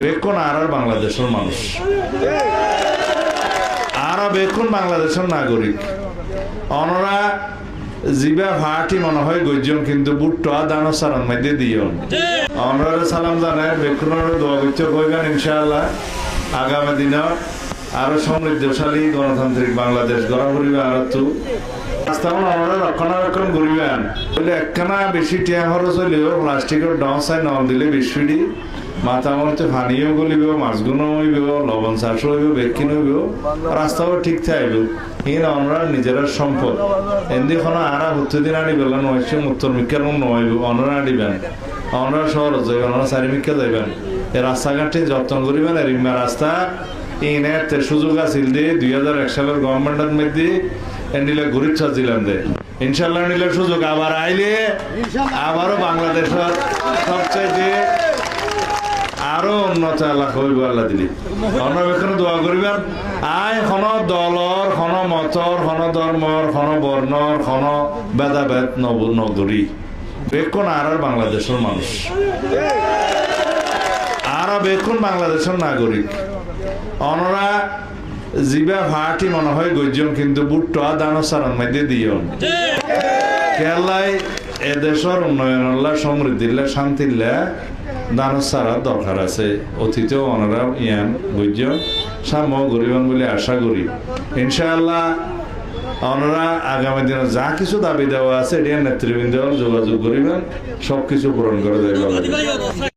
বেক্ষণ আর বাংলাদেশের মানুষ? আর বেক্ষণ বাংলাদেশের নাগরিক? অনরা জিবা ভাটি মনে হয় গজ্জন কিন্তু বুট্টো দানো সারান মধ্যে দিও সালাম দোয়া কইবেন ইনশাআল্লাহ? আগামী দিনত আরও সমৃদ্ধশালী গণতান্ত্রিক বাংলাদেশ গড়া করিবে আর তো। রাস্তাগুলো আমরা রক্ষণাবেক্ষণ করিবেন একখানা বেশি টিয়া খরচ হইলেও প্লাস্টিকের ডসায় নল দিলে বেশি মাথা পানিও গলিব মাছগুলো হইব লবণ চাষ হইব হইব রাস্তাও ঠিক থাকবে। ইন আমরা নিজের সম্পদ। এমনি কোনো আরা হতে দিন আনি বেলা নয়সে উত্তর মিকার নইব অনরা আনিবেন। অনরা শহর যাইবেন অনরা চারি যাইবেন। এই রাস্তাঘাটে যত্ন করিবেন রাস্তা। সুযোগ আছিল দে দুই হাজার এক সালের গভর্নমেন্টের মধ্যে নিলে ঘুরির দিলাম দে। ইনশাল্লাহ নিলে সুযোগ আবার আইলে আবারও বাংলাদেশের সবচাইতে আরও উন্নত এলাকা হইব আল্লাহ দিলি। এখানে দোয়া করিবেন আই খন দলর খন মতর খন ধর্মর খন বর্ণর খন ভেদাভেদ নব নগরী বেক্ষণ আর বাংলাদেশের মানুষ। আর বেক্ষণ বাংলাদেশের নাগরিক। অনরা জিবা ভাটি মনে হয় গজ্জন কিন্তু বুট্টো দানো সারান মধ্যে দিও কেরালায় এদেশের উন্নয়ন সমৃদ্ধিল্লা শান্তিল্লা দানো সারা দরকার আছে। অতীতেও ওনারা ইয়ান, বুঝছ? সাম্য গরিবান বলে আশা করি। ইনশাআল্লাহ ওনারা আগামী দিনে যা কিছু দাবি দেওয়া আছে এটা নেতৃবৃন্দ যোগাযোগ করিবেন সব কিছু পূরণ করে দেবে।